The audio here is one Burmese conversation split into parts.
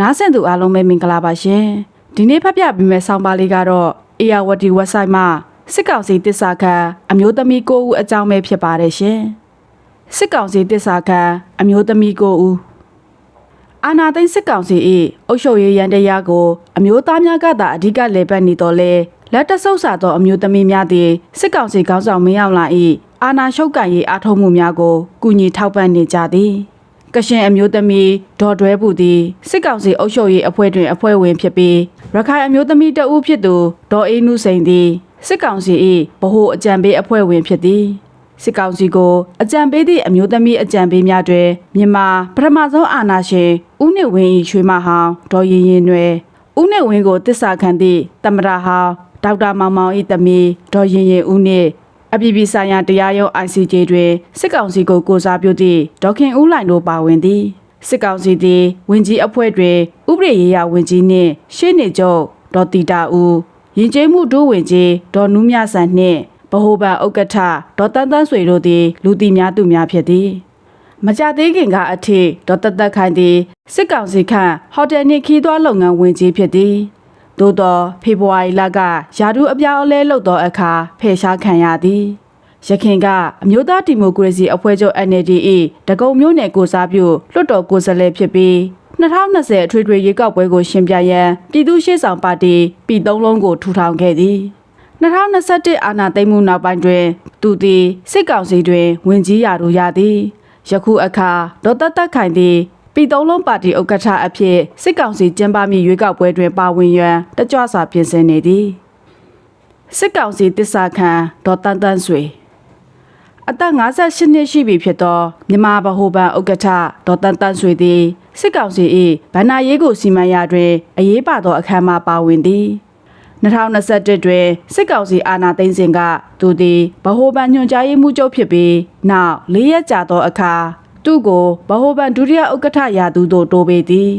နားဆင်သူအားလုံးပဲမင်္ဂလာပါရှင်ဒီနေ့ဖတ်ပြပေးမယ့်ဆောင်းပါးလေးကတော့အေယာဝတီ website မှာစစ်ကောင်စီတစ္ဆာခံအမျိုးသမီး9ဦးအကြောင်းပဲဖြစ်ပါတယ်ရှင်စစ်ကောင်စီတစ္ဆာခံအမျိုးသမီး9ဦးအာနာသိန်းစစ်ကောင်စီ၏အုပ်ချုပ်ရေးရန်တရားကိုအမျိုးသားများကသာအဓိကလေပတ်နေတော်လဲလက်တဆုပ်စာသောအမျိုးသမီးများသည်စစ်ကောင်စီခေါင်းဆောင်မင်းအောင်လှိုင်၏အာနာရှုတ်ကန်ရေးအားထုတ်မှုများကိုကူညီထောက်ပံ့နေကြသည် ကရှင်အမျိုးသမီးဒေါ်တွဲပူသည်စစ်ကောင်စီအုပ်ချုပ်ရေးအဖွဲ့တွင်အဖွဲ့ဝင်ဖြစ်ပြီးရခိုင်အမျိုးသမီးတဦးဖြစ်သူဒေါ်အေးနုစိန်သည်စစ်ကောင်စီ၏ဗဟိုအကြံပေးအဖွဲ့ဝင်ဖြစ်သည်စစ်ကောင်စီကိုအကြံပေးသည့်အမျိုးသမီးအကြံပေးများတွင်မြန်မာပထမဆုံးအာဏာရှင်ဦးနေဝင်း၏ချွေးမဟောင်းဒေါ်ရင်ရင်နွယ်ဦးနေဝင်းကိုတစ္ဆာခံသည့်တမရဟောင်းဒေါက်တာမောင်မောင်၏သမီးဒေါ်ရင်ရင်ဦးနှင့် အပြည်ပြည်ဆိုင်ရာတရားရုံး ICJ တွင်စစ်ကောင်စီကိုကိုစားပြုသည့်ဒေါက်ခင်ဦးလိုင်တို့ပါဝင်သည်စစ်ကောင်စီသည်ဝင်ကြီးအဖွဲ့တွင်ဥပဒေရေးရာဝင်ကြီးနှင့်ရှေ့နေချုပ်ဒေါ်တီတာဦးရင်ကျေးမှုဒုဝင်ကြီးဒေါ်နူးမြဆန်နှင့်ဗဟိုဘဏ်ဥက္ကဋ္ဌဒေါ်တန်းတန်းဆွေတို့သည်လူတီများသူများဖြစ်သည်မကြသေးခင်ကအထိဒေါ်တသက်ခိုင်သည်စစ်ကောင်စီခန့်ဟိုတယ်နှင့်ခီးသွွားလုပ်ငန်းဝင်ကြီးဖြစ်သည် သို့သောဖေဖော်ဝါရီလကယာဒူအပြောင်းအလဲလုပ်သောအခါဖယ်ရှားခံရသည်ရခင်ကအမျိုးသားဒီမိုကရေစီအဖွဲ့ချုပ် NLD ၏တကုံမျိုးနယ်ကိုစားပြုလွှတ်တော်ကိုယ်စားလှယ်ဖြစ်ပြီး2020အထွေထွေရွေးကောက်ပွဲကိုရှင်ပြရန်ပြည်သူ့ရှေ့ဆောင်ပါတီပြည်သုံးလုံးကိုထူထောင်ခဲ့သည်2021အာဏာသိမ်းမှုနောက်ပိုင်းတွင် သူသည်စစ်ကောင်စီတွင်ဝင်ကြီးရာထူးရသည်ယခုအခါဒေါ်သက်သက်ခိုင်သည် ပြည်သုံးလုံးပါတီဥက္ကဋ္ဌအဖြစ်စစ်ကောင်စီကျင်းပမည့်ရွေးကောက်ပွဲတွင်ပါဝင်ရန်တကြွစွာပြင်ဆင်နေသည်စစ်ကောင်စီတစ္ဆာခံဒေါ်တန်းတန်းဆွေအသက်58နှစ်ရှိပြီဖြစ်သောမြန်မာဗဟိုဘဏ်ဥက္ကဋ္ဌဒေါ်တန်းတန်းဆွေသည်စစ်ကောင်စီ၏ဗန္နာရေးကိုစီမံရာတွင်အရေးပါသောအခမ်းမှာပါဝင်သည်2021တွင်စစ်ကောင်စီအာဏာသိမ်းစဉ်ကသူသည်ဗဟိုဘဏ်ညွှန်ကြားရေးမှူးချုပ်ဖြစ်ပြီးနောက်၄ရက်ကြာသောအခါ သူ့ကိုဗဟိုဘဏ်ဒုတိယဥက္ကဋ္ဌရာသူသို့တိုးပေးသည်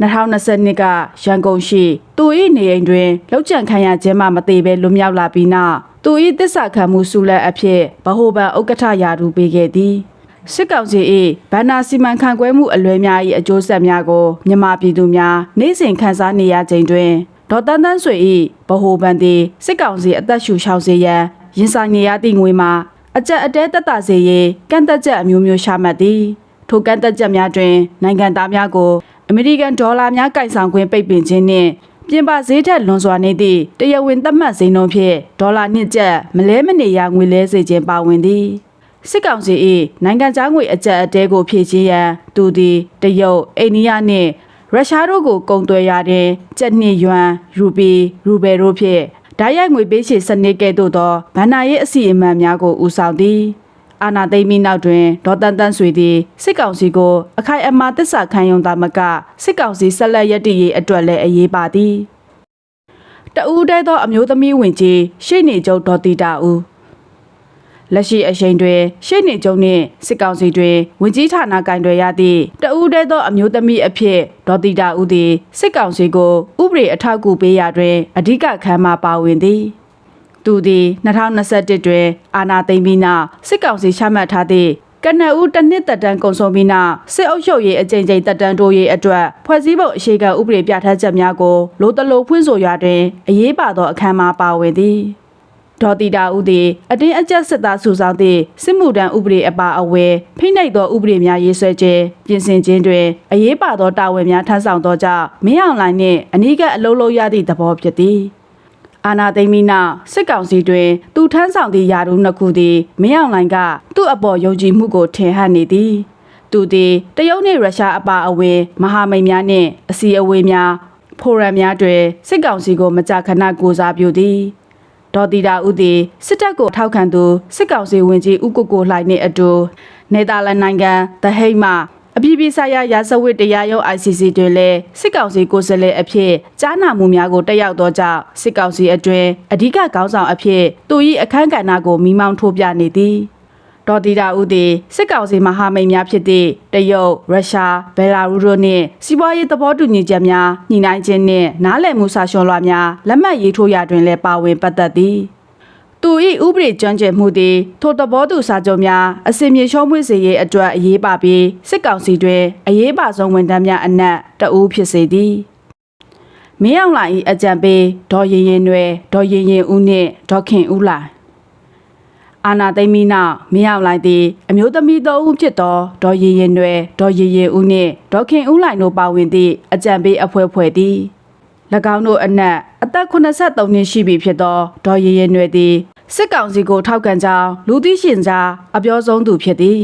2022ကရန်ကုန်ရှိသူ၏နေအိမ်တွင်လောက်ကျန်ခံရခြင်းမှမသေးဘဲလွတ်မြောက်လာပြီးနောက်သူ၏တစ္ဆာခံမှုဆုလက်အဖြစ်ဗဟိုဘဏ်ဥက္ကဋ္ဌရာထူးပေးခဲ့သည်စစ်ကောင်စီ၏ဗန္နာစီမံခန့်ခွဲမှုအလွဲများ၏အကျိုးဆက်များကိုမြန်မာပြည်သူများနေ့စဉ်ခန်းစားနေရချိန်တွင်ဒေါ်တန်းတန်းဆွေ၏ဗဟိုဘဏ်သည်စစ်ကောင်စီအသက်ရှူရှောင်စေရန်ရင်ဆိုင်နေရသည့်ငွေမှာ အကြက်အတဲတက်တာစေရေးကန့်သက်ချက်အမျိုးမျိုးရှာမှတ်သည်ထိုကန့်သက်ချက်များတွင်နိုင်ငံသားများကိုအမေရိကန်ဒေါ်လာများကင်ဆောင်ခွင့်ပိတ်ပင်ခြင်းနှင့်ပြင်ပဈေးထက်လွန်စွာနေသည့်တရားဝင်သတ်မှတ်ဈေးနှုန်းဖြင့်ဒေါ်လာနှစ်ကျပ်မလဲမနေရငွေလဲစေခြင်းပါဝင်သည်စစ်ကောင်စီ၏နိုင်ငံခြားငွေအကြက်အတဲကိုဖြည့်ချင်းရန်သူသည်တရုတ်အိန္ဒိယနှင့်ရုရှားတို့ကိုကုန်သွယ်ရတဲ့ကျပ်နှစ်ယွမ်ရူပီရူဘယ်တို့ဖြင့် ဓာတ်ရိုက်ငွေပေးချေစနစ်ကဲ့သို့သောဗန္နာရေးအစီအမံများကိုဦးဆောင်သည်အာနာသိမ့်ပြီးနောက်တွင်ဒေါ်တန်တန်ဆွေသည်စစ်ကောင်စီကိုအခိုင်အမာတစ္ဆာခံယုံသားမကစစ်ကောင်စီဆက်လက်ရည်တည်ရေးအတွက်လည်းအရေးပါသည်တဦးတည်းသောအမျိုးသမီးဝင်ကြီးရှေ့နေချုပ်ဒေါ်တီတာဦး လက်ရှိအချိန်တွင်ရှေ့နေချုပ်နှင့်စစ်ကောင်စီတွင်ဝင်ကြီးဌာနကင်တွယ်ရသည့်တဦးတည်းသောအမျိုးသမီးအဖြစ်ဒေါ်တီတာဦးသည်စစ်ကောင်စီကိုဥပဒေအထောက်အကူပေးရာတွင်အဓိကခံမှပါဝင်သည်သူသည်2021တွင်အာဏာသိမ်းပြီးနောက်စစ်ကောင်စီချမှတ်ထားသည့်ကနဦးတစ်နှစ်သက်တမ်းကုန်ဆုံးပြီးနောက်စစ်အုပ်ချုပ်ရေးအကြိမ်ကြိမ်သက်တမ်းတိုးရေးအတွက်ဖွဲ့စည်းပုံအခြေခံဥပဒေပြဋ္ဌာန်းချက်များကိုလိုတလိုဖွင့်ဆိုရာတွင်အရေးပါသောအခမ်းမှာပါဝင်သည် ဒေါ်တီတာဦးသည်အတင်းအကျပ်စစ်သားစုဆောင်သည့်စစ်မှုထမ်းဥပဒေအပါအဝင်ဖိနှိပ်သောဥပဒေများရေးဆွဲခြင်းပြင်ဆင်ခြင်းတွင်အရေးပါသောတာဝန်များထမ်းဆောင်သောကြောင့်မင်းအောင်လှိုင်နှင့်အနီးကပ်အလုံးလုံးရသည့်သဘောဖြစ်သည်အာနာသိမ့်မီနာစစ်ကောင်စီတွင်သူထမ်းဆောင်သည့်ယာရုနှစ်ခုသည်မင်းအောင်လှိုင်ကသူ့အပေါ်ယုံကြည်မှုကိုထင်ဟပ်နေသည်သူသည်တရုတ်နှင့်ရုရှားအပါအဝင်မဟာမိတ်များနှင့်အစီအဝေးများဖိုရမ်များတွင်စစ်ကောင်စီကိုမကြာခဏကိုစားပြုသည် ဒေါ်တီတာဦးသည်စစ်တပ်ကိုထောက်ခံသူစစ်ကောင်စီဝင်ကြီးဦးကိုကိုလှိုင်နှင့်အတူနေသာလန်နိုင်ငံသဟိတ်မှအပြည်ပြည်ဆိုင်ရာရာဇဝတ်တရားရုံး ICC တွင်လည်းစစ်ကောင်စီကိုယ်စားလှယ်အဖြစ်ကြားနာမှုများကိုတက်ရောက်သောကြောင့်စစ်ကောင်စီအတွင်းအ धिक ခေါင်းဆောင်အဖြစ်သူ၏အခမ်းကဏ္ဍကိုမိမောင်းထိုးပြနေသည် ဒေါ်တီတာဦးသည်စစ်ကောင်စီမဟာမိတ်များဖြစ်သည့်တရုတ်ရုရှားဘယ်လာရုစ်တို့နှင့်စီးပွားရေးသဘောတူညီချက်များညှိနှိုင်းခြင်းနှင့်နားလည်မှုစာရှုံးလွှာများလက်မှတ်ရေးထိုးရာတွင်လည်းပါဝင်ပတ်သက်သည်သူ၏ဥပဒေကျွမ်းကျင်မှုသည်ထိုသဘောတူစာချုပ်များအစင်မြေရှုံးမွေးစေရေးအတွက်အရေးပါပြီးစစ်ကောင်စီတွင်အရေးပါဆုံးဝန်ထမ်းများအနက်တဦးဖြစ်စေသည်မင်းအောင်လှိုင်၏အကြံပေးဒေါ်ရင်ရင်နွယ်ဒေါ်ရင်ရင်ဦးနှင့်ဒေါ်ခင်ဦးလှိုင် အာနာသိမ့်မီနောက်မင်းအောင်လှိုင်သည်အမျိုးသမီးသုံးဦးဖြစ်သောဒေါ်ရင်ရင်နွယ်ဒေါ်ရင်ရင်ဦးနှင့်ဒေါ်ခင်ဦးလှိုင်တို့ပါဝင်သည့်အကြံပေးအဖွဲ့ဖွဲ့သည်၎င်းတို့အနက်အသက်83နှစ်ရှိပြီဖြစ်သောဒေါ်ရည်ရည်နွယ်သည်စစ်ကောင်စီကိုထောက်ခံကြောင်းလူသိရှင်ကြားအပြောဆုံးသူဖြစ်သည်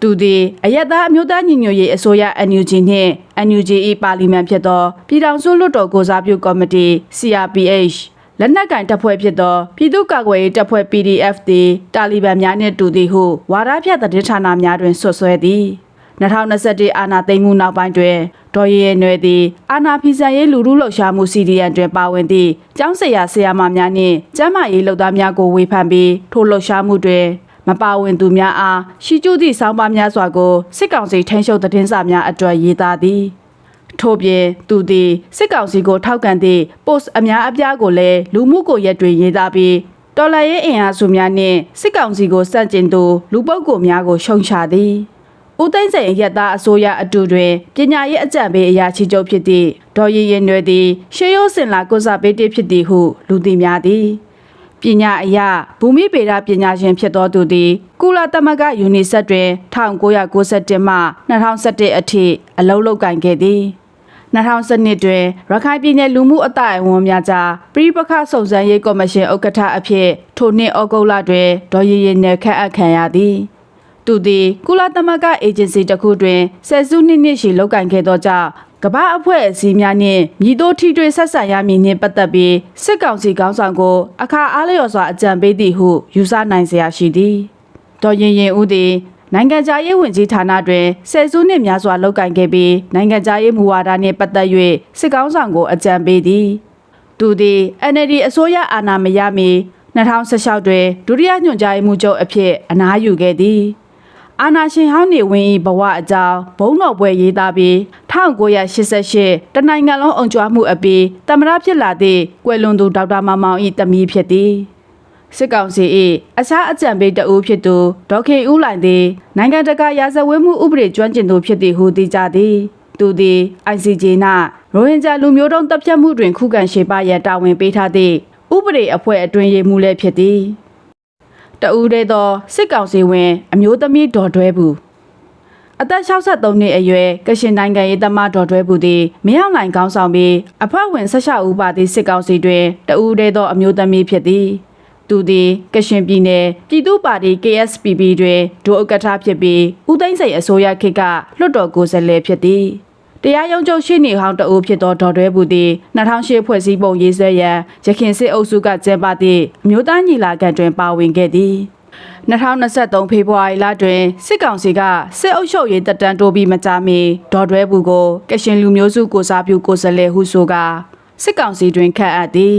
သူသည်အယက်သားအမျိုးသားညီညွတ်ရေးအစိုးရ NUG နှင့် NUG ၏ပါလီမန်ဖြစ်သောပြည်ထောင်စုလွှတ်တော်ကိုစားပြုကော်မတီ CRPH လက်နက်ကင်တပ်ဖွဲ့ဖြစ်သောပြည်သူ့ကာကွယ်ရေးတပ်ဖွဲ့ PDF သည်တာလီဘန်များနှင့်တူသည်ဟုဝါဒဖြတ်သတင်းဌာနများတွင်ဆွဆွဲသည်2021အာဏာသိမ်းမှုနောက်ပိုင်းတွင်ဒေါ်ရဲရဲနွယ်သည်အာဏာဖီဆန်ရေးလူမှုလှုပ်ရှားမှု CDN တွင်ပါဝင်သည့်ကျောင်းဆရာဆရာမများနှင့်ကျန်းမာရေးလုပ်သားများကိုဝေဖန်ပြီးထိုလှုပ်ရှားမှုတွင်မပါဝင်သူများအားရှိကျူးသည့်စောင်းပါများစွာကိုစစ်ကောင်စီထိန်းချုပ်သတင်းစာများအတွက်ရေးသားသည် ထို့ပြင်သူသည်စစ်ကောင်စီကိုထောက်ခံသည့် post အများအပြားကိုလည်းလူမှုကွန်ရက်တွင်ရေးသားပြီးတော်လှန်ရေးအင်အားစုများနှင့်စစ်ကောင်စီကိုစန့်ကျင်သူလူပုဂ္ဂိုလ်များကိုရှုံချသည်ဦးသိန်းစိန်ရက်သားအစိုးရအတူတွင်ပညာရေးအကြံပေးအရာရှိချုပ်ဖြစ်သည့်ဒေါ်ရည်ရင်နွယ်သည်ရှေးရိုးစင်လာကုစားပေးတစ်ဖြစ်သည်ဟုလူသိများသည်ပညာအရာဘူမိဗေဒပညာရှင်ဖြစ်သောသူသည်ကုလသမဂ္ဂယူနီဆက်တွင်1991မှ2011အထိအလုပ်လုပ်ကိုင်ခဲ့သည် 2012တွင်ရခိုင်ပြည်နယ်လူမှုအတိုင်းအဝန်များကြားပြည်ပခစုံစမ်းရေးကော်မရှင်ဥက္ကဋ္ဌအဖြစ်ထိုနှစ်ဩဂုတ်လတွင်ဒေါ်ရည်ရည်နယ်ခန့်အပ်ခံရသည်သူသည်ကုလသမဂ္ဂအေဂျင်စီတစ်ခုတွင်ဆယ်စုနှစ်နှစ်ရှိလုပ်ကိုင်ခဲ့သောကြောင့်ကမ္ဘာအဖွဲ့အစည်းများနှင့်မြည်တို့ထိတွေ့ဆက်ဆံရမည်နှင့်ပတ်သက်ပြီးစစ်ကောင်စီခေါင်းဆောင်ကိုအခါအားလျော်စွာအကြံပေးသည်ဟုယူဆနိုင်စရာရှိသည်ဒေါ်ရင်ရင်ဦးသည် နိုင်ငံခြားရေးဝန်ကြီးဌာနတွင်ဆယ်စုနှစ်များစွာလုပ်ကိုင်ခဲ့ပြီးနိုင်ငံခြားရေးမူဝါဒနှင့်ပတ်သက်၍စစ်ကောင်းဆောင်ကိုအကြံပေးသည်သူသည် NLD အစိုးရအာဏာမရမီ2016တွင်ဒုတိယညွှန်ကြားရေးမှူးချုပ်အဖြစ်အနားယူခဲ့သည်အာနာရှင်ဟောင်းနေဝင်း၏ဘဝအကြောင်းဘုံတော်ပွဲရေးသားပြီး1988တနိုင်ငံလုံးအုံကြွမှုအပြီးတမရဖြစ်လာသည့်ကွယ်လွန်သူဒေါက်တာမောင်မောင်၏တမီးဖြစ်သည် စစ်ကောင်စီ၏အခြားအကြံပေးတအူးဖြစ်သူဒေါက်ခေဦးလိုင်သည်နိုင်ငံတကာရာဇဝတ်မှုဥပဒေကျွမ်းကျင်သူဖြစ်သည်ဟုသိကြသည်သူသည် ICJ ၌ရိုဟင်ဂျာလူမျိုးတုံးတပ်ဖြတ်မှုတွင်ခုခံရှေ့ပါရန်တာဝန်ပေးထားသည့်ဥပဒေအဖွဲ့အတွင်းရေးမှူးလည်းဖြစ်သည်တအူးတည်းသောစစ်ကောင်စီဝင် အမျိုးသမီးဒေါ်တွဲဘူးအသက်63နှစ်အရွယ်ကရှင်နိုင်ငံရေးသမားဒေါ်တွဲဘူးသည်မင်းအောင်လှိုင်ကောင်းဆောင်ပြီးအဖွဲ့ဝင်16ဦးပါသည့်စစ်ကောင်စီတွင်တအူးတည်းသောအမျိုးသမီးဖြစ်သည် သူသည်ကရှင်ပြည်နယ်ပြည်သူ့ပါတီ KSPP တွင်ဒုဥက္ကဋ္ဌဖြစ်ပြီးဦးသိန်းစိန်အစိုးရခေတ်ကလွှတ်တော်ကိုယ်စားလှယ်ဖြစ်သည်တရားရုံးချုပ်ရှိနေဟောင်းတအုပ်ဖြစ်သောဒေါ်တွဲဘူးသည်2008ဖွဲ့စည်းပုံရေးဆွဲရန်ရခင်စစ်အုပ်စုကကျင်းပသည့်အမျိုးသားညီလာခံတွင်ပါဝင်ခဲ့သည်2023ဖေဖော်ဝါရီလတွင်စစ်ကောင်စီကစစ်အုပ်ချုပ်ရေးတပ်တန်းတိုးပြီးမကြမီဒေါ်တွဲဘူးကိုကရှင်လူမျိုးစုကိုစားပြုကိုယ်စားလှယ်ဟုဆိုကာစစ်ကောင်စီတွင်ခန့်အပ်သည်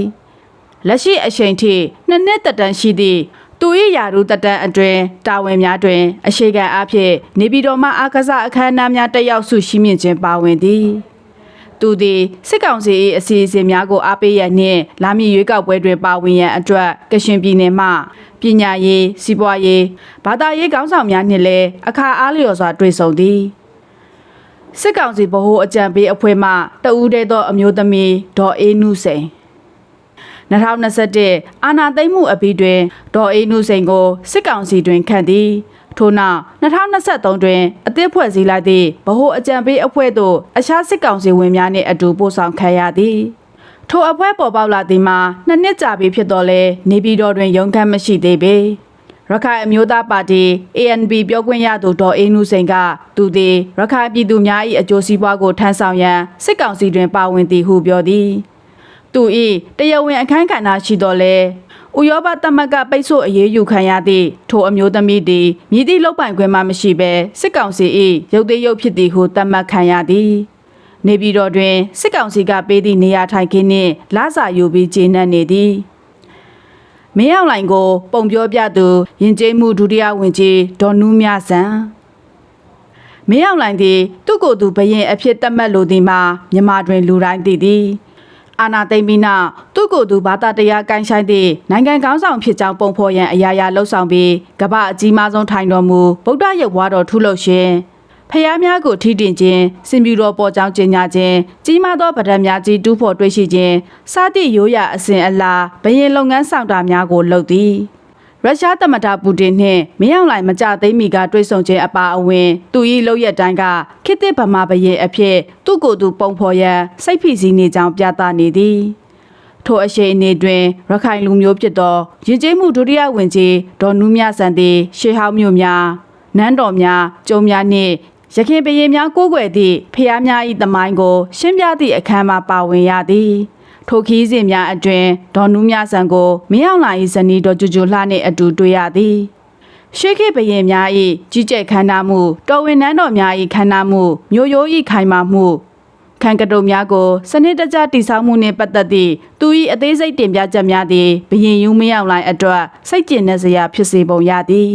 လက်ရှိအချိန်ထိနှစ်နှစ်သက်တမ်းရှိသည့်သူ၏ယာရုသက်တမ်းအတွင်းတာဝန်များတွင်အရှိခံအဖြစ်နေပြည်တော်မှအာကစားအခမ်းအနားများတက်ရောက်ဆုရှိမြင့်ခြင်းပါဝင်သည်သူသည်စစ်ကောင်စီ၏အစီအစဉ်များကိုအားပေးရန်နှင့်လာမည့်ရွေးကောက်ပွဲတွင်ပါဝင်ရန်အတွက်ကရှင်ပြည်နယ်မှပညာရေးစီးပွားရေးဘာသာရေးခေါင်းဆောင်များနှင့်လည်းအခါအားလျော်စွာတွေ့ဆုံသည်စစ်ကောင်စီဗဟိုအကြံပေးအဖွဲ့မှတဦးတည်းသောအမျိုးသမီးဒေါ်အေးနုစိန် 2021အာနာသိမ့်မှုအပြီးတွင်ဒေါ်အေးနုစိန်ကိုစစ်ကောင်စီတွင်ခန့်သည်ထို့နောက်2023တွင်အသစ်ဖွဲ့စည်းလိုက်သည့်ဗဟိုအကြံပေးအဖွဲ့သို့အခြားစစ်ကောင်စီဝင်များနှင့်အတူပို့ဆောင်ခံရသည်ထိုအဖွဲ့ပေါ်ပေါက်လာသည်မှာနှစ်နှစ်ကြာပြီဖြစ်တော်လဲနေပြည်တော်တွင်ရုံးခန်းမရှိသေးပေရခိုင်အမျိုးသားပါတီ ANP ပြောခွင့်ရသူဒေါ်အေးနုစိန်ကသူသည်ရခိုင်ပြည်သူများ၏အကျိုးစီးပွားကိုထမ်းဆောင်ရန်စစ်ကောင်စီတွင်ပါဝင်သည်ဟုပြောသည် သူ၏တရားဝင်အခမ်းကဏ္ဍရှိတော်လဲဥရောပသမဂ္ဂပိတ်ဆို့အရေးယူခံရသည့်ထိုအမျိုးသမီးသည်မြည်သည့်လောက်ပိုင်ခွင့်မှမရှိဘဲစစ်ကောင်စီ၏ရုပ်သေးရုပ်ဖြစ်သည်ဟုသတ်မှတ်ခံရသည်နေပြည်တော်တွင်စစ်ကောင်စီကပေးသည့်နေရာထိုင်ခင်းနှင့်လစာယူပြီးကျေနပ်နေသည်မင်းအောင်လိုင်ကိုပုံပြောပြသူယဉ်ကျေးမှုဒုတိယဝန်ကြီးဒေါ်နူးမြဆန်မင်းအောင်လိုင်သည်သူ့ကိုယ်သူဘရင်အဖြစ်သတ်မှတ်လိုသည်မှာမြန်မာတွင်လူတိုင်းသိသည် အာနာသိမ့်ပြီးနောက်သူ့ကိုယ်သူဘာသာတရားကိုင်းဆိုင်သည့်နိုင်ငံကောင်းဆောင်ဖြစ်ကြောင်းပုံဖော်ရန်အရာရာလှုပ်ဆောင်ပြီးကမ္ဘာအကြီးမားဆုံးထိုင်တော်မူဗုဒ္ဓရုပ်ဝါတော်ထုလို့ရှင်ဖျားများကိုထိတင်ခြင်းစင်ပြူတော်ပေါ်ကြောင်းကျင်ညာခြင်းကြီးမားသောဗဒံများကြီးတူးဖော်တွေ့ရှိခြင်းစသည့်ရိုးရာအစဉ်အလာဘရင်လုပ်ငန်းဆောင်တာများကိုလုပ်သည် ရုရှားသမ္မတပူတင်နှင့်မင်းအောင်လှိုင်မကြသိမ့်မီကတွေ့ဆုံခြင်းအပါအဝင် သူ၏လုပ်ရက်တိုင်းကခေတ်သစ်ဗမာဘရင်အဖြစ်သူ့ကိုယ်သူပုံဖော်ရန်စိတ်ဖိစီးနေကြောင်းပြသနေသည်ထိုအရှိန်အနေတွင်ရခိုင်လူမျိုးဖြစ်သောယဉ်ကျေးမှုဒုတိယဝင်ကြီးဒေါ်နူးမြစံသည်ရှေးဟောင်းမြို့များနန်းတော်များကျုံများနှင့်ရခင်ပရင်များကိုးကွယ်သည့်ဖျားများ၏တမိုင်းကို ရှင်းပြသည့်အခမ်းမှာပါဝင်ရသည် ထိုခီးစဉ်များအတွင်ဒေါ်နူးမြစံကိုမင်းအောင်လှိုင်၏ဇနီးတော်ကျူကျူလှနှင့်အတူတွေ့ရသည်ရှေးခေတ်ဘရင်များ၏ကြီးကျယ်ခမ်းနားမှုတော်ဝင်နန်းတော်များ၏ခမ်းနားမှုမျိုးရိုး၏ခိုင်မာမှုခံကတုံများကိုစနစ်တကျတည်ဆောက်မှုနှင့်ပတ်သက်သည့်သူ၏အသေးစိတ်တင်ပြချက်များသည်ဘရင်ယူမင်းအောင်လိုင်းအတွက်စိတ်ကျဉ်တဲ့စရာဖြစ်စေပုံရသည်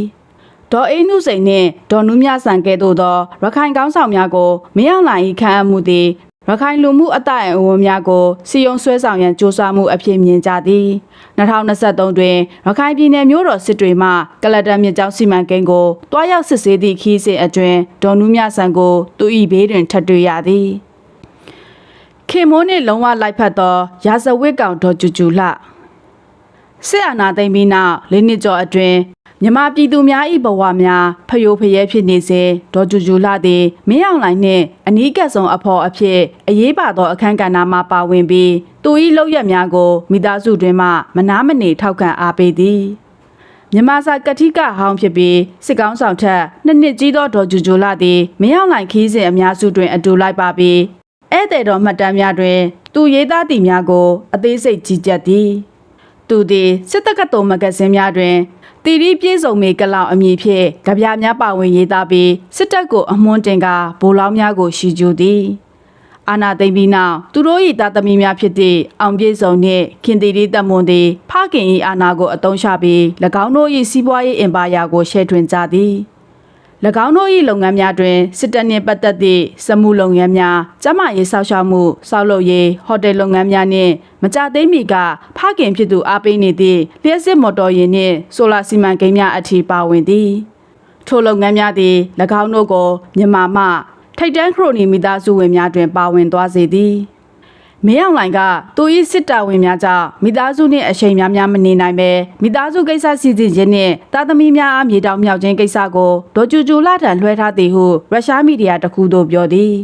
ဒေါ်အိနုစိန်နှင့်ဒေါ်နုမြဆန်ကဲ့သို့သောရခိုင်ကောင်းဆောင်များကိုမင်းအောင်လိုင်း၏ခံအပ်မှုသည် ရခိုင်လူမှုအတိုင်းအဝန်များကိုစီယုံဆွဲဆောင်ရန်စ조사မှုအဖြစ်မြင်ကြသည်2023တွင်ရခိုင်ပြည်နယ်မြို့တော်စစ်တွေမှကလတန်မြစ်ကြောင်းစီမံကိန်းကိုတွားရောက်စစ်ဆေးသည့်ခီးစဉ်အတွင်ဒေါ်နုမြဆန်ကိုသူ၏ဘေးတွင်ထပ်တွေ့ရသည်ခင်မိုးနှင့်လုံးဝလိုက်ဖက်သောရာဇဝတ်ကောင်ဒေါ်ကျူကျူလှစစ်အာဏာသိမ်းပြီးနောက်လေးနှစ်ကျော်အတွင်း မြမပြည်သူများ၏ဘဝများဖျို့ဖျဲဖြစ်နေစဉ်ဒေါ်ကျူကျူလှသည်မင်းအောင်လှိုင်နှင့်အနီးကပ်ဆုံးအဖော်အဖြစ်အရေးပါသောအခမ်းကဏ္ဍမှာပါဝင်ပြီးသူ၏လောက်ရက်များကိုမိသားစုတွင်မှမနာမနေထောက်ခံအားပေးသည်မြန်မာစာကတိကဟောင်းဖြစ်ပြီးစစ်ကောင်းဆောင်ထက်နှစ်နှစ်ကြီးသောဒေါ်ကျူကျူလာသည်မင်းအောင်လှိုင်ခီးစဉ်အများစုတွင်အတူလိုက်ပါပြီးဧည့်သည်တော်မှတ်တမ်းများတွင်သူရေးသားသည့်များကိုအသေးစိတ်ကြီးကြပ်သည်သူသည်စစ်တပ်ကတော်မဂဇင်းများတွင် တီရီပြေစုံမေကလောက်အမည်ဖြင့်ကြပြများပါဝင်ရေးသားပြီးစစ်တပ်ကိုအမွှန်းတင်ကဗိုလ်လောင်းများကိုရှီကျူသည်အာနာသိမ့်ပြီးနောက်သူတို့၏သားသမီးများဖြစ်သည့်အောင်ပြေစုံနှင့်ခင်တီရီတမွန်သည်ဖခင်၏အာနာကိုအတုံးချပြီး၎င်းတို့၏စီးပွားရေးအင်ပါယာကိုရှဲထွင်ကြသည်၎ င်းတို့၏လုပ်ငန်းများတွင်စစ်တပ်နှင့်ပတ်သက်သည့်စက်မှုလုပ်ငန်းများကျန်းမာရေးစောင့်ရှောက်မှုစောက်လုပ်ရေးဟိုတယ်လုပ်ငန်းများနှင့်မကြသိမ့်မီကဖခင်ဖြစ်သူအားပေးနေသည့်လျှက်စစ်မော်တော်ယာဉ်နှင့်ဆိုလာစီမံကိန်းများအထိပါဝင်သည်ထိုလုပ်ငန်းများသည်၎င်းတို့ကိုမြန်မာမှထိတ်တန်းခရိုနီမိသားစုဝင်များတွင်ပါဝင်သွားစေသည် မင်းအောင်လှိုင်ကသူ၏စစ်တာဝန်များကြောင့်မိသားစုနှင့်အချိန်များများမနေနိုင်ပဲမိသားစုကိစ္စစီစဉ်ခြင်းနှင့်တာသမီများအားမြေတောင်မြောက်ခြင်းကိစ္စကိုဒေါ်ကျူကျူလာထံလွှဲထားသည်ဟုရုရှားမီဒီယာတစ်ခုသို့ပြောသည်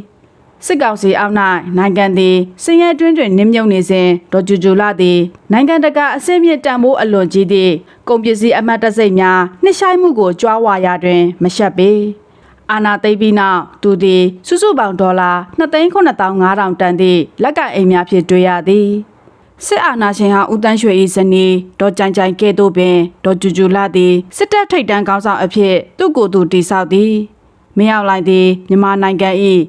စစ်ကောင်စီအောက်၌နိုင်ငံသည်စင်ရဲတွင်းတွင်နင်းမြုပ်နေစဉ်ဒေါ်ကျူကျူလာသည်နိုင်ငံတကာအစင်းမြင့်တန်ဖိုးအလွန်ကြီးသည့်ကုန်ပစ္စည်းအမတ်တစိတ်များနှစ်ဆိုင်မှုကိုကြွားဝါရာတွင်မရှက်ပေ အာနာသိပ်ပြီးနောက်သူသည်စုစုပေါင်းဒေါ်လာ2,9500တန်သည့်လက်ကအိမ်များဖြင့်တွေ့ရသည်စစ်အာဏာရှင်ဟာဦးတန်းရွှေ၏ဇနီးဒေါ်ကြိုင်ကြိုင်ကဲ့သို့ပင်ဒေါ်ကျူကျူလာသည်စစ်တပ်ထိပ်တန်းကောင်းဆောင်အဖြစ်သူ့ကိုယ်သူတိဆောက်သည်မင်းအောင်လှိုင်သည်မြန်မာနိုင်ငံ၏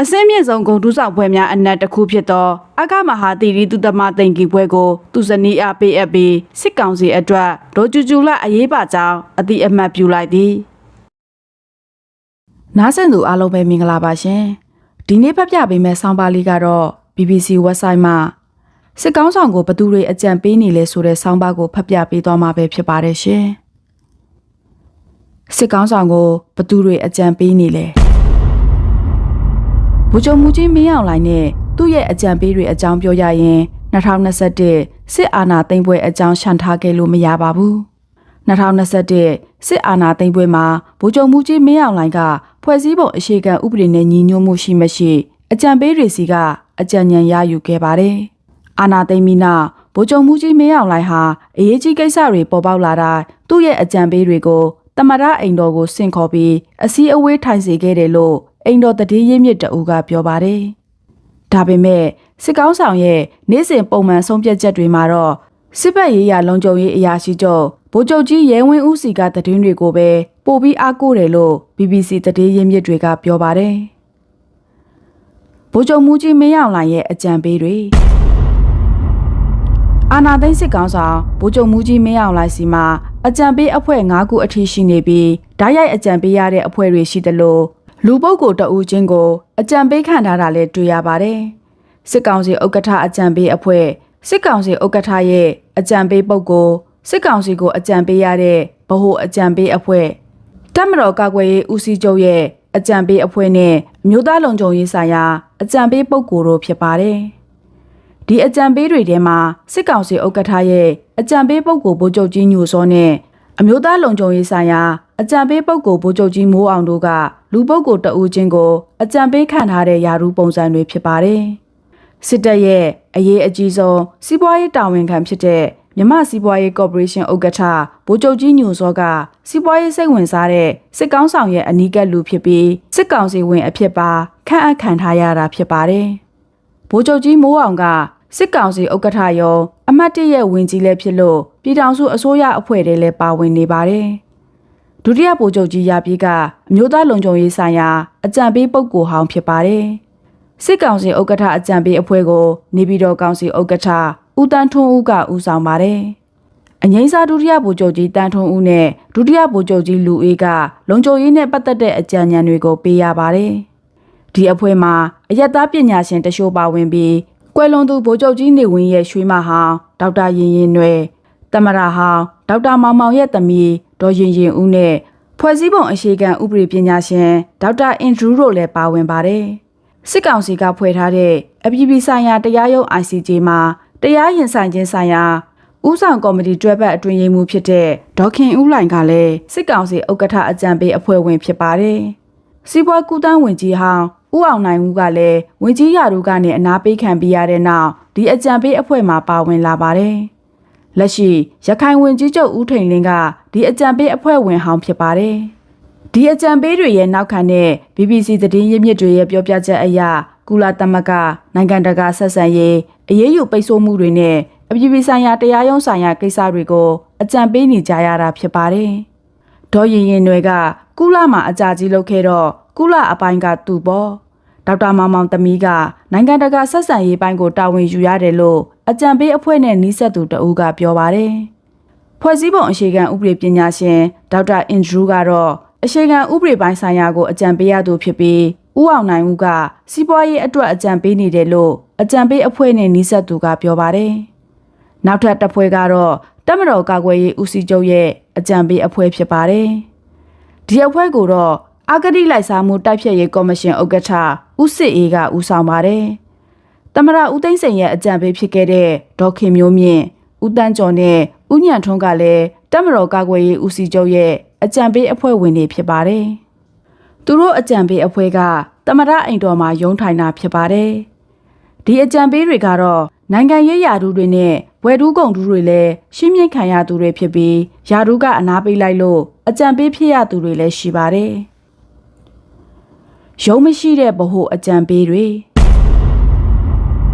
အစင်းမြင့်ဆုံးဂုံတူးဆောင်ပွဲများအနက်တစ်ခုဖြစ်သောအကမဟာတီရီသူတမသိင်္ဂီပွဲကိုသူဇနီးအားပေးအပ်ပြီးစစ်ကောင်စီအတွက်ဒေါ်ကျူကျူလာအရေးပါကြောင်းအတိအမှတ်ပြုလိုက်သည် နားဆင်သူအားလုံးပဲမင်္ဂလာပါရှင်ဒီနေ့ဖတ်ပြပေးမယ့်ဆောင်းပါးလေးကတော့ BBC website မှာစစ်ကောင်းဆောင်ကိုဘသူတွေအကြံပေးနေလဲဆိုတဲ့ဆောင်းပါးကိုဖတ်ပြပေးသွားမှာပဲဖြစ်ပါတယ်ရှင်စစ်ကောင်းဆောင်ကိုဘသူတွေအကြံပေးနေလဲဘူဂျုံမူကြီးမင်းအောင်လိုင်းနဲ့သူ့ရဲ့အကြံပေးတွေအကြောင်းပြောရရင်2021စစ်အာဏာသိမ်းပွဲအကြောင်းရှင်းထားခဲ့လို့မရပါဘူး 2021စစ်အာဏာသိမ်းပွဲမှာဗိုလ်ချုပ်မူကြီးမင်းအောင်လှိုင်ကဖွဲ့စည်းပုံအခြေခံဥပဒေနဲ့ညီညွတ်မှုရှိမရှိအကြံပေးတွေစီကအကြံဉာဏ်ရယူခဲ့ပါတယ်။အာဏာသိမ်းပြီးနောက်ဗိုလ်ချုပ်မူကြီးမင်းအောင်လှိုင်ဟာအရေးကြီးကိစ္စတွေပေါ်ပေါက်လာတာသူ့ရဲ့အကြံပေးတွေကိုတမရအိမ်တော်ကိုဆင့်ခေါ်ပြီးအစည်းအဝေးထိုင်စေခဲ့တယ်လို့အိမ်တော်တည်ရင်းမြစ်တအူးကပြောပါတယ်။ဒါပေမဲ့စစ်ကောင်းဆောင်ရဲ့နေ့စဉ်ပုံမှန်ဆုံးဖြတ်ချက်တွေမှာတော့ စစ်ဘက်ရေးရာလုံခြုံရေးအရာရှိချုပ်ဗိုလ်ချုပ်ကြီးရဲဝင်းဦးစီကသတင်းတွေကိုပဲပို့ပြီးအားကိုးတယ်လို့ BBC သတင်းရင်းမြစ်တွေကပြောပါတယ်။ဗိုလ်ချုပ်မူကြီးမင်းအောင်လှိုင်ရဲ့အကြံပေးတွေအာနာသိန်းစစ်ကောင်ဆောင်ဗိုလ်ချုပ်မူကြီးမင်းအောင်လှိုင်စီမှာအကြံပေးအဖွဲ့၅ခုအထိရှိနေပြီးဓာတ်ရိုက်အကြံပေးရတဲ့အဖွဲ့တွေရှိသလိုလူပုဂ္ဂိုလ်တအူးချင်းကိုအကြံပေးခံထားတာလည်းတွေ့ရပါတယ်။စစ်ကောင်စီဥက္ကဋ္ဌအကြံပေးအဖွဲ့ စစ်ကောင်စီဥက္ကဋ္ဌရဲ့အကြံပေးပုဂ္ဂိုလ်စစ်ကောင်စီကိုအကြံပေးရတဲ့ဗဟိုအကြံပေးအဖွဲ့တပ်မတော်ကာကွယ်ရေးဦးစီးချုပ်ရဲ့အကြံပေးအဖွဲ့နဲ့အမျိုးသားလုံခြုံရေးဆိုင်ရာအကြံပေးပုဂ္ဂိုလ်တို့ဖြစ်ပါတယ်။ဒီအကြံပေးတွေထဲမှာစစ်ကောင်စီဥက္ကဋ္ဌရဲ့အကြံပေးပုဂ္ဂိုလ်ဗိုလ်ချုပ်ကြီးညိုစောနဲ့အမျိုးသားလုံခြုံရေးဆိုင်ရာအကြံပေးပုဂ္ဂိုလ်ဗိုလ်ချုပ်ကြီးမိုးအောင်တို့ကလူပုဂ္ဂိုလ်တဦးချင်းကိုအကြံပေးခံထားတဲ့ယာရုပုံစံတွေဖြစ်ပါတယ်။ စစ်တပ်ရဲ့အရေးအကြီးဆုံးစီးပွားရေးတာဝန်ခံဖြစ်တဲ့မြမစီးပွားရေးကော်ပိုရေးရှင်းဥက္ကဋ္ဌဗိုလ်ချုပ်ကြီးညိုစောကစီးပွားရေးစိတ်ဝင်စားတဲ့စစ်ကောင်းဆောင်ရဲ့အနီးကပ်လူဖြစ်ပြီးစစ်ကောင်စီဝင်အဖြစ်ပါခန့်အပ်ခံထားရတာဖြစ်ပါတယ်။ဗိုလ်ချုပ်ကြီးမိုးအောင်ကစစ်ကောင်စီဥက္ကဋ္ဌရောအမတ်တရဲ့ဝင်ကြီးလည်းဖြစ်လို့ပြည်ထောင်စုအစိုးရအဖွဲ့တွေလည်းပါဝင်နေပါတယ်။ဒုတိယဗိုလ်ချုပ်ကြီးရာပြည်ကအမျိုးသားလုံခြုံရေးဆိုင်ရာအကြံပေးပုဂ္ဂိုလ်ဟောင်းဖြစ်ပါတယ်။ စစ်ကောင်စီဥက္ကဋ္ဌအကြံပေးအဖွဲ့ကိုနေပြည်တော်ကောင်စီဥက္ကဋ္ဌဦးတန်းထွန်းဦးကဦးဆောင်ပါတယ်။အငိမ့်စားဒုတိယဗိုလ်ချုပ်ကြီးတန်းထွန်းဦးနဲ့ဒုတိယဗိုလ်ချုပ်ကြီးလူအေးကလုံခြုံရေးနဲ့ပတ်သက်တဲ့အကြံဉာဏ်တွေကိုပေးရပါတယ်။ဒီအဖွဲ့မှာအယက်သားပညာရှင်တချို့ပါဝင်ပြီးကွယ်လွန်သူဗိုလ်ချုပ်ကြီးနေဝင်းရဲ့ရွှေမဟောင်းဒေါက်တာရင်ရင်နွယ်တမရဟောင်းဒေါက်တာမောင်မောင်ရဲ့သမီးဒေါ်ရင်ရင်ဦးနဲ့ဖွဲ့စည်းပုံအခြေခံဥပဒေပညာရှင်ဒေါက်တာအင်ဒရူးတို့လည်းပါဝင်ပါတယ်။ စစ်ကောင်စီကဖွဲ့ထားတဲ့အပြည်ပြည်ဆိုင်ရာတရားရုံး ICJ မှာတရားရင်ဆိုင်ခြင်းဆိုင်ရာဥဆောင်ကော်မတီတွဲဘက်အတွင်ရေးမှူးဖြစ်တဲ့ဒေါခင်ဦးလိုင်ကလည်းစစ်ကောင်စီဥက္ကဋ္ဌအကြံပေးအဖွဲ့ဝင်ဖြစ်ပါတယ်။စီးပွားကူးတန်းဝင်ကြီးဟောင်းဦးအောင်နိုင်ဦးကလည်းဝင်ကြီးရာထူးကနေအနာပေးခံပြီးရတဲ့နောက်ဒီအကြံပေးအဖွဲ့မှာပါဝင်လာပါတယ်။လက်ရှိရခိုင်ဝင်ကြီးချုပ်ဦးထိန်လင်းကဒီအကြံပေးအဖွဲ့ဝင်ဟောင်းဖြစ်ပါတယ်။ ဒီအကြံပေးတွေရဲ့နောက်ခံတဲ့ BBC သတင်းရင်းမြစ်တွေရဲ့ပြောပြချက်အရကုလသမဂ္ဂနိုင်ငံတကာဆက်ဆံရေးအရေးယူပိတ်ဆို့မှုတွေနဲ့အပြည်ပြည်ဆိုင်ရာတရားရုံးဆိုင်ရာကိစ္စတွေကိုအကြံပေးနေကြရတာဖြစ်ပါတယ်။ဒေါ်ရင်ရင်တွေကကုလမှာအကြကြီးလုပ်ခဲ့တော့ကုလအပိုင်းကသူ့ပေါ့ဒေါက်တာမောင်မောင်သမီးကနိုင်ငံတကာဆက်ဆံရေးပိုင်းကိုတာဝန်ယူရတယ်လို့အကြံပေးအဖွဲ့နဲ့နှိဆက်သူတဦးကပြောပါတယ်။ဖွဲ့စည်းပုံအခြေခံဥပဒေပညာရှင်ဒေါက်တာအင်ဒရူးကတော့ အခြေခံဥပဒေပိုင်းဆိုင်ရာကိုအကြံပေးရသူဖြစ်ပြီးဦးအောင်နိုင်ဦးကစီးပွားရေးအတွက်အကြံပေးနေတယ်လို့အကြံပေးအဖွဲ့နဲ့နှိဆက်သူကပြောပါတယ်။နောက်ထပ်တစ်ဖွဲ့ကတော့တက်မတော်ကာကွယ်ရေးဦးစီးချုပ်ရဲ့အကြံပေးအဖွဲ့ဖြစ်ပါတယ်။ဒီအဖွဲ့ကိုတော့အာဂတိလိုက်စားမှုတိုက်ဖျက်ရေးကော်မရှင်ဥက္ကဋ္ဌဦးစစ်အေးကဦးဆောင်ပါတယ်။တမရဦးသိန်းစိန်ရဲ့အကြံပေးဖြစ်ခဲ့တဲ့ဒေါခင်မျိုးမြင့်ဦးတန်းကျော်နဲ့ဦးညံထွန်းကလည်းတက်မတော်ကာကွယ်ရေးဦးစီးချုပ်ရဲ့ အကြံပေးအဖွဲ့ဝင်တွေဖြစ်ပါတယ်။သူတို့အကြံပေးအဖွဲ့ကတမရအိမ်တော်မှာရုံးထိုင်တာဖြစ်ပါတယ်။ဒီအကြံပေးတွေကတော့နိုင်ငံရေးယာဒူးတွေနဲ့ဝယ်တူးကုန်တူးတွေလည်းရှင်းမြင့်ခံရသူတွေဖြစ်ပြီးယာဒူးကအနာပေးလိုက်လို့အကြံပေးဖြစ်ရသူတွေလည်းရှိပါတယ်။ရုံးမရှိတဲ့ဗဟိုအကြံပေးတွေ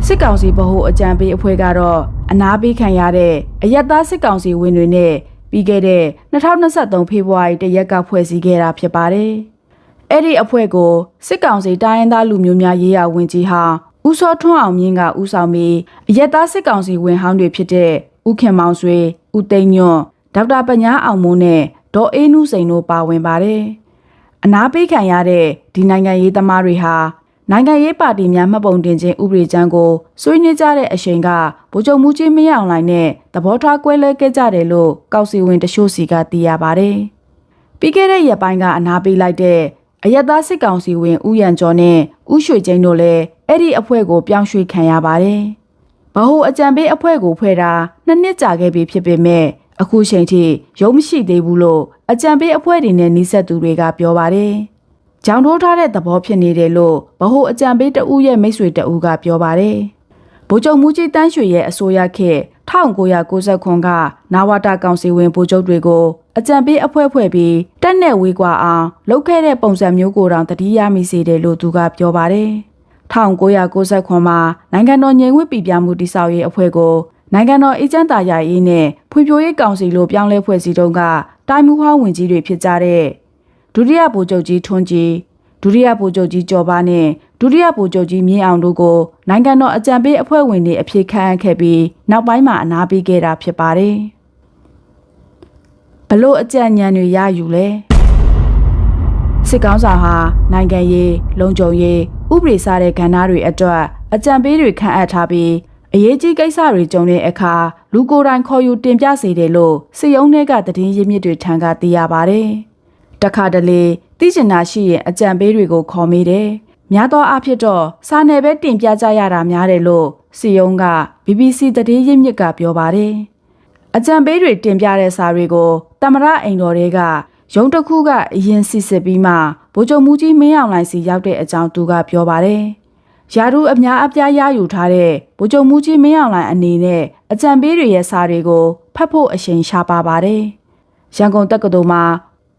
စစ်ကောင်စီဗဟိုအကြံပေးအဖွဲ့ကတော့အနာပေးခံရတဲ့အယက်သားစစ်ကောင်စီဝင်တွေနဲ့ ပြီးခဲ့တဲ့2023ဖေဖော်ဝါရီတရက်ကဖွဲ့စည်းခဲ့တာဖြစ်ပါတယ်။အဲ့ဒီအဖွဲ့ကိုစစ်ကောင်စီတိုင်းရင်းသားလူမျိုးများရေးရာဝန်ကြီးဟာဦးစောထွန်းအောင်မြင့်ကဦးဆောင်ပြီးအရက်သားစစ်ကောင်စီဝင်ဟောင်းတွေဖြစ်တဲ့ဦးခင်မောင်ဆွေဦးသိန်းညွန့်ဒေါက်တာပညာအောင်မိုးနဲ့ဒေါ်အေးနုစိန်တို့ပါဝင်ပါတယ်။အနာပေးခံရတဲ့ဒီနိုင်ငံရေးသမားတွေဟာ နိုင်ငံရေးပါတီများမှတ်ပုံတင်ခြင်းဥပဒေကြမ်းကိုဆွေးနွေးကြတဲ့အချိန်ကဗိုလ်ချုပ်မှုကြီးမရအောင်လိုင်းနဲ့သဘောထားကွဲလွဲခဲ့ကြတယ်လို့ကောက်စီဝင်တချို့စီကသိရပါတယ်။ပြီးခဲ့တဲ့ရက်ပိုင်းကအနာပေးလိုက်တဲ့အယက်သားစစ်ကောင်စီဝင်ဦးရန်ကျော်နဲ့ဦးရွှေကျင်းတို့လည်းအဲ့ဒီအဖွဲ့ကိုပြောင်းရွှေ့ခံရပါတယ်။ဗဟိုအကြံပေးအဖွဲ့ကိုဖွဲ့တာနှစ်နှစ်ကြာခဲ့ပြီဖြစ်ပေမဲ့အခုချိန်ထိရုံးမရှိသေးဘူးလို့အကြံပေးအဖွဲ့တွေနဲ့နှိဆက်သူတွေကပြောပါတယ်။ ကြောင်ထိုးထားတဲ့သဘောဖြစ်နေတယ်လို့ဗဟိုအကြံပေးတဦးရဲ့မိတ်ဆွေတဦးကပြောပါတယ်။ဗိုလ်ချုပ်မူကြီးတန်းရွှေရဲ့အစိုးရခေတ်1990ကနာဝတာကောင်စီဝင်ဗိုလ်ချုပ်တွေကိုအကြံပေးအဖွဲ့ဖွဲ့ပြီးတက်နဲ့ဝေးကွာအောင်လုပ်ခဲ့တဲ့ပုံစံမျိုးကိုတောင်တတိယမိစေတယ်လို့သူကပြောပါတယ်။1990မှာနိုင်ငံတော်ညီညွတ်ပြည်ပြမှုတိဆောက်ရေးအဖွဲ့ကိုနိုင်ငံတော်အေဂျင့်တာယာရေးနဲ့ဖွံ့ဖြိုးရေးကောင်စီလို့ပြောင်းလဲဖွဲ့စည်းတုန်းကတိုင်းမှုဟောင်းဝင်ကြီးတွေဖြစ်ကြတဲ့ ဒုတိယဗိုလ်ချုပ်ကြီးထွန်းကြီးဒုတိယဗိုလ်ချုပ်ကြီးကျော်ပါနဲ့ဒုတိယဗိုလ်ချုပ်ကြီးမြင့်အောင်တို့ကိုနိုင်ငံတော်အကြံပေးအဖွဲ့ဝင်တွေအဖြစ်ခန့်အပ်ခဲ့ပြီးနောက်ပိုင်းမှာအနာပေးခဲ့တာဖြစ်ပါတယ်။ဘလို့အကြံဉာဏ်တွေရယူလဲစစ်ကောင်းဆောင်ဟာနိုင်ငံရေးလုံခြုံရေးဥပဒေစားတဲ့ကဏ္ဍတွေအတွက်အကြံပေးတွေခန့်အပ်ထားပြီးအရေးကြီးကိစ္စတွေကြုံတဲ့အခါလူကိုယ်တိုင်ခေါ်ယူတင်ပြစေတယ်လို့စည်ရုံးတွေကသတင်းရင်းမြစ်တွေထံကသိရပါတယ်။ တခါတလေသိကျင်တာရှိရင်အကြံပေးတွေကိုခေါ်မိတယ်။များသောအားဖြင့်တော့စာနယ်ပဲတင်ပြကြရတာများတယ်လို့စည်ရုံးက BBC သတင်းရင်းမြစ်ကပြောပါတယ်။အကြံပေးတွေတင်ပြတဲ့စာတွေကိုတမရအိမ်တော်တွေကရုံးတစ်ခုကအရင်စစ်စစ်ပြီးမှဗိုလ်ချုပ်မူကြီးမင်းအောင်လှိုင်စီရောက်တဲ့အကြောင်းသူကပြောပါတယ်။ယာဒူအများအပြားရယူထားတဲ့ဗိုလ်ချုပ်မူကြီးမင်းအောင်လှိုင်အနေနဲ့အကြံပေးတွေရဲ့စာတွေကိုဖတ်ဖို့အချိန်ရှားပါပါတယ်။ရန်ကုန်တက္ကသိုလ်မှာ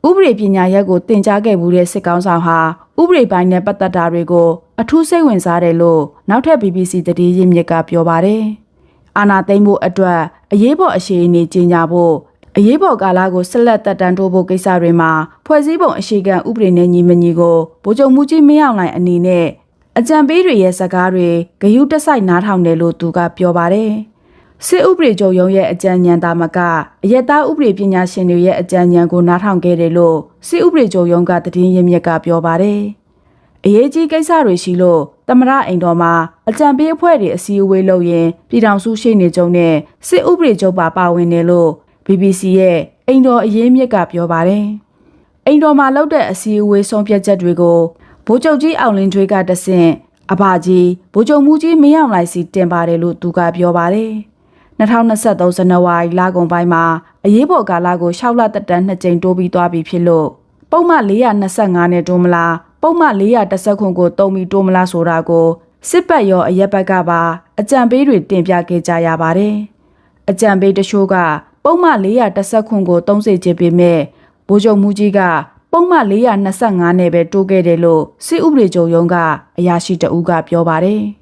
ဥပဒေပညာရပ်ကိုသင်ကြားခဲ့မှုတဲ့စစ်ကောင်းဆောင်ဟာဥပဒေပိုင်းနဲ့ပတ်သက်တာတွေကို အထူးစိတ်ဝင်စားတယ်လို့နောက်ထပ် BBC သတင်းရင်းမြစ်ကပြောပါတယ်။အာနာသိမ့်ဖို့အတွက်အရေးပေါ်အရှိန်အနေကြီးညာဖို့အရေးပေါ်ကာလကိုဆက်လက်တက်တန်းတိုးဖို့ကိစ္စတွေမှာဖွဲ့စည်းပုံအခြေခံဥပဒေနဲ့ညီမညီကိုဗိုလ်ချုပ်မူကြီးမင်းအောင်လှိုင်အနေနဲ့အကြံပေးတွေရဲ့စကားတွေဂယုတစိုက်နားထောင်တယ်လို့သူကပြောပါတယ်။ စစ်ဥပဒေချုပ်ရုံးရဲ့အကြံဉာဏ်သာမကအယက်သားဥပဒေပညာရှင်တွေရဲ့အကြံဉာဏ်ကိုနားထောင်ခဲ့တယ်လို့စစ်ဥပဒေချုပ်ရုံးကသတင်းရင်းမြစ်ကပြောပါတယ်။အရေးကြီးကိစ္စတွေရှိလို့တမရအိမ်တော်မှာအကြံပေးအဖွဲ့တွေအစည်းအဝေးလုပ်ရင်ပြည်ထောင်စုရှိနေကြုံနဲ့စစ်ဥပဒေချုပ်ပါပါဝင်တယ်လို့ BBC ရဲ့အိမ်တော်အရေးမြစ်ကပြောပါတယ်။အိမ်တော်မှာလုပ်တဲ့အစည်းအဝေးဆုံးဖြတ်ချက်တွေကိုဗိုလ်ချုပ်ကြီးအောင်လင်းထွေးကတဆင့်အဘကြီးဗိုလ်ချုပ်မူကြီးမင်းအောင်လှိုင်စီတင်ပါတယ်လို့သူကပြောပါတယ်။ 2023ဇန်နဝါရီလကုန်ပိုင်းမှာအရေးပေါ်ကာလကို6လတက်တန်း2ကြိမ်တိုးပြီးသွားပြီဖြစ်လို့ပုံမှန်425နဲ့တိုးမလားပုံမှန်410ခွန်ကိုတုံပြီးတိုးမလားဆိုတာကိုစစ်ပတ်ရောအရက်ဘက်ကပါအကြံပေးတွေတင်ပြခဲ့ကြရပါတယ်။အကြံပေးတချို့ကပုံမှန်410ခွန်ကို30ချပေမဲ့ဗိုလ်ချုပ်မူကြီးကပုံမှန်425နဲ့ပဲတိုးခဲ့တယ်လို့စစ်ဥပဒေချုပ်ရုံးကအရာရှိတအူးကပြောပါတယ်။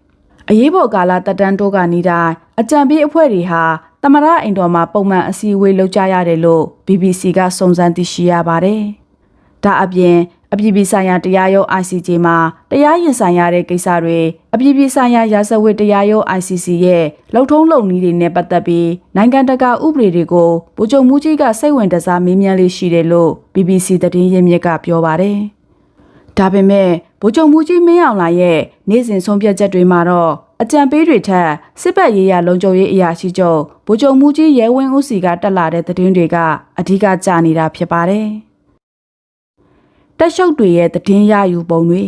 အရေးပေါ်ကာလတက်တန်းတိုးကနေတိုင်းအကြံပေးအဖွဲ့တွေဟာတမရအိမ်တော်မှာပုံမှန်အစည်းအဝေးလုပ်ကြရတယ်လို့ BBC ကစုံစမ်းသိရှိရပါတယ်။ဒါအပြင်အပြည်ပြည်ဆိုင်ရာတရားရုံး ICJ မှာတရားရင်ဆိုင်ရတဲ့ကိစ္စတွေအပြည်ပြည်ဆိုင်ရာရာဇဝတ်တရားရုံး ICC ရဲ့လှုပ်ထုံးလုပ်နည်းတွေနဲ့ပတ်သက်ပြီးနိုင်ငံတကာဥပဒေတွေကိုဗိုလ်ချုပ်မူကြီးကစိတ်ဝင်တစားမေးမြန်းလေးရှိတယ်လို့ BBC သတင်းရင်းမြစ်ကပြောပါတယ်။ ဒါပေမဲ့ဗိုလ်ချုပ်မူကြီးမင်းအောင်လှိုင်ရဲ့နေ့စဉ်ဆုံးဖြတ်ချက်တွေမှာတော့အကြံပေးတွေထက်စစ်ပတ်ရေးရလုံခြုံရေးအရာရှိချုပ်ဗိုလ်ချုပ်မူကြီးရဲဝင်းဦးစီကတက်လာတဲ့သတင်းတွေကအဓိကကြာနေတာဖြစ်ပါတယ်။တက်ရှုပ်တွေရဲ့သတင်းရယူပုံတွေ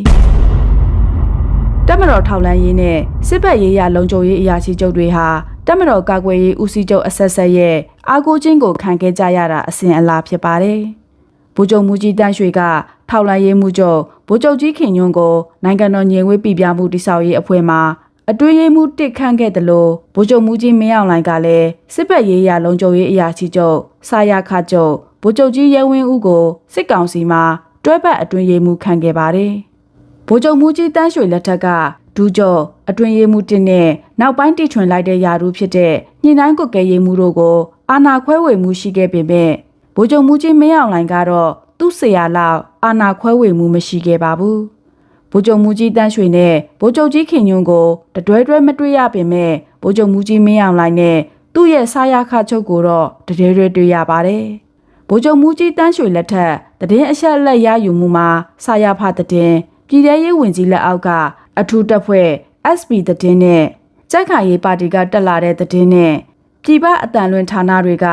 တက်မတော်ထောက်လန်းရေးနဲ့စစ်ပတ်ရေးရလုံခြုံရေးအရာရှိချုပ်တွေဟာတက်မတော်ကာကွယ်ရေးဦးစီးချုပ်အဆက်ဆက်ရဲ့အာကိုချင်းကိုခံခဲ့ကြရတာအစဉ်အလာဖြစ်ပါတယ်။ဗိုလ်ချုပ်မူကြီးတန်းရွှေကထောက်လန်းရေးမှုချုပ် ဗိုလ်ချုပ်ကြီးခင်ညွန့်ကိုနိုင်ငံတော်ညီဝေးပြည်ပြမှုတိဆောက်ရေးအဖွဲ့မှအတွင်းရေးမှုတစ်ခန့်ခဲ့တယ်လို့ဗိုလ်ချုပ်မူကြီးမင်းအောင်လှိုင်ကလည်းစစ်ပတ်ရေးရလုံခြုံရေးအရာရှိချုပ်စာရခချုပ်ဗိုလ်ချုပ်ကြီးရဲဝင်းဦးကိုစစ်ကောင်စီမှတွဲပတ်အတွင်းရေးမှုခံခဲ့ပါတယ်။ဗိုလ်ချုပ်မူကြီးတန်းရွှေလက်ထက်ကဒူးကျော်အတွင်းရေးမှုတင်နဲ့နောက်ပိုင်းတိထွင်လိုက်တဲ့ယာရုဖြစ်တဲ့ညှိနှိုင်းကွက်ကဲရေးမှုတို့ကိုအာဏာခွဲဝေမှုရှိခဲ့ပေမဲ့ဗိုလ်ချုပ်မူကြီးမင်းအောင်လှိုင်ကတော့ သူ့ဆရာလောက်အာဏာခွဲဝေမှုမရှိခဲ့ပါဘူး။ဗိုလ်ချုပ်မူကြီးတန်းရွှေနဲ့ဗိုလ်ချုပ်ကြီးခင်ညွန့်ကိုတတွဲတွဲမတွေ့ရပေမဲ့ဗိုလ်ချုပ်မူကြီးမင်းအောင်လှိုင်နဲ့သူ့ရဲ့ဆာယာခချုပ်ကိုတော့တတွဲတွဲတွေ့ရပါတယ်။ဗိုလ်ချုပ်မူကြီးတန်းရွှေလက်ထက်တည်င်းအဆက်လက်ရယူမှုမှာဆာယာဖတည်င်းပြည်ထရေးဝင်ကြီးလက်အောက်ကအထူးတပ်ဖွဲ့ SP တည်င်းနဲ့ကြက်ခိုင်ရေးပါတီကတက်လာတဲ့တည်င်းနဲ့ ပြည်ပအတန်လွင်ဌာနတွေက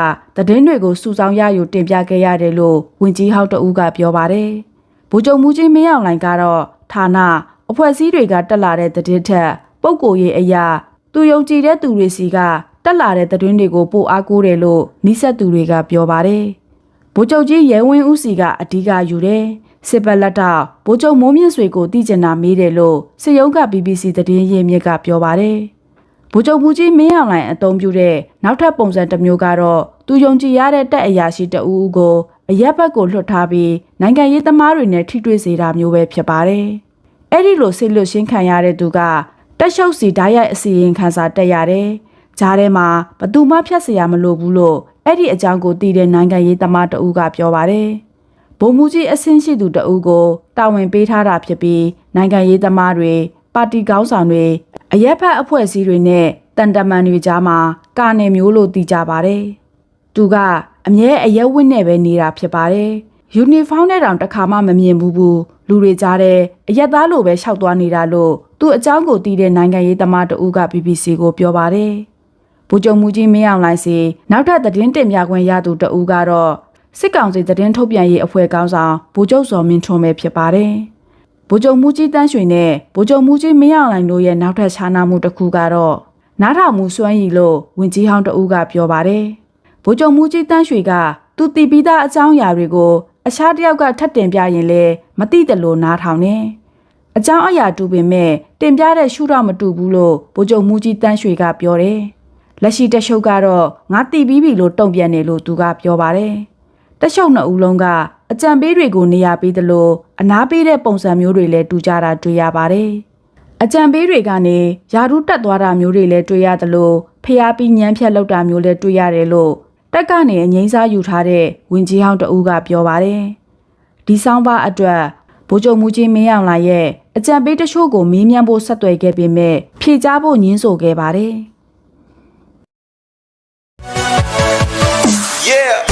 တည်င်းတွေကိုစုဆောင်းရယူတင်ပြခဲ့ရတယ်လို့ဝင်ကြီးဟောက်တဦးကပြောပါတယ်။ဗိုလ်ချုပ်မူကြီးမင်းအောင်လှိုင်ကတော့ဌာနအဖွဲ့အစည်းတွေကတက်လာတဲ့တည်င်းထက်ပုံကိုရေးအရာသူယုံကြည်တဲ့သူတွေစီကတက်လာတဲ့တည်င်းတွေကိုပို့အားကိုးတယ်လို့နှိဆက်သူတွေကပြောပါတယ်။ဗိုလ်ချုပ်ကြီးရဲဝင်းဦးစီကအဓိကယူတယ်။စစ်ပတ်လက်တော့ဗိုလ်ချုပ်မိုးမြင့်ဆွေကိုတည်ကျင်တာမေးတယ်လို့စစ်ရုံးက BBC သတင်းရင်းမြစ်ကပြောပါတယ်။ ဗိုလ်ချုပ်မှုကြီးမင်းအောင်လှိုင်အသုံးပြုတဲ့နောက်ထပ်ပုံစံတစ်မျိုးကတော့သူယုံကြည်ရတဲ့တက်အရာရှိတဦးဦးကိုအရက်ဘက်ကိုလွှတ်ထားပြီးနိုင်ငံရေးသမားတွေနဲ့ထိတွေ့စေတာမျိုးပဲဖြစ်ပါတယ်။အဲ့ဒီလိုဆိတ်လွတ်ရှင်းခံရတဲ့သူကတက်ရှုပ်စီဓာတ်ရိုက်အစီရင်ခံစာတက်ရတယ်။ဂျားထဲမှာဘသူမှဖြတ်စရာမလိုဘူးလို့အဲ့ဒီအကြောင်းကိုသိတဲ့နိုင်ငံရေးသမားတဦးကပြောပါတယ်။ဗိုလ်မှူးကြီးအဆင့်ရှိသူတဦးကိုတာဝန်ပေးထားတာဖြစ်ပြီးနိုင်ငံရေးသမားတွေပါတီခေါင်းဆောင်တွေ အရက်ဖက်အဖွဲ့အစည်းတွေနဲ့တန်တမန်တွေကြားမှာကာနယ်မျိုးလို့သိကြပါတယ်။သူကအမြဲအရက်ဝတ်နဲ့ပဲနေတာဖြစ်ပါတယ်။ယူနီဖောင်းနဲ့တောင်တစ်ခါမှမမြင်ဘူးဘူးလူတွေကြားတဲ့အရက်သားလိုပဲရှောက်သွားနေတာလို့သူ့အကြောင်းကိုသိတဲ့နိုင်ငံရေးသမားတဦးက BBC ကိုပြောပါတယ်။ဗိုလ်ချုပ်မူကြီးမင်းအောင်လှိုင်စီနောက်ထပ်သတင်းတင်ပြခွင့်ရသူတဦးကတော့စစ်ကောင်စီသတင်းထုတ်ပြန်ရေးအဖွဲ့ကောင်းဆောင်ဗိုလ်ချုပ်စော်မင်းထွန်းပဲဖြစ်ပါတယ်။ ဗိုလ်ချုပ်မူကြီးတန်းရွှေနဲ့ဗိုလ်ချုပ်မူကြီးမင်းအောင်လှိုင်တို့ရဲ့နောက်ထပ်ခြားနာမှုတစ်ခုကတော့နားထောင်မှုစွမ်းရည်လို့ဝင်ကြီးဟောင်းတဦးကပြောပါတယ်။ဗိုလ်ချုပ်မူကြီးတန်းရွှေကသူတည်ပြီးသားအကြောင်းအရာတွေကိုအခြားတစ်ယောက်ကထပ်တင်ပြရင်လည်းမသိတယ်လို့နားထောင်နေ။အကြောင်းအရာတူပေမဲ့တင်ပြတဲ့ရှုတော့မတူဘူးလို့ဗိုလ်ချုပ်မူကြီးတန်းရွှေကပြောတယ်။လက်ရှိတရှုပ်ကတော့ငါတီးပြီးပြီလို့တုံ့ပြန်တယ်လို့သူကပြောပါတယ်။တရှုပ်နှစ်ဦးလုံးက အကြံပေးတွေကိုနေရာပေးသလိုအနာပေးတဲ့ပုံစံမျိုးတွေလည်းတူကြတာတွေ့ရပါတယ်။အကြံပေးတွေကနေယာရုတက်သွားတာမျိုးတွေလည်းတွေ့ရသလိုဖျားပြီးညံဖြတ်လောက်တာမျိုးလည်းတွေ့ရတယ်လို့တက်ကနေအငိမ့်စားယူထားတဲ့ဝင်ကြီးဟောင်းတဦးကပြောပါတယ်။ဒီဆောင်ပါအတွက်ဗိုလ်ချုပ်မူကြီးမင်းအောင်လှိုင်ရဲ့အကြံပေးတချို့ကိုမေးမြန်းဖို့ဆက်သွယ်ခဲ့ပေမဲ့ဖြေကြားဖို့ညှင်းဆိုခဲ့ပါတယ်။ Yeah.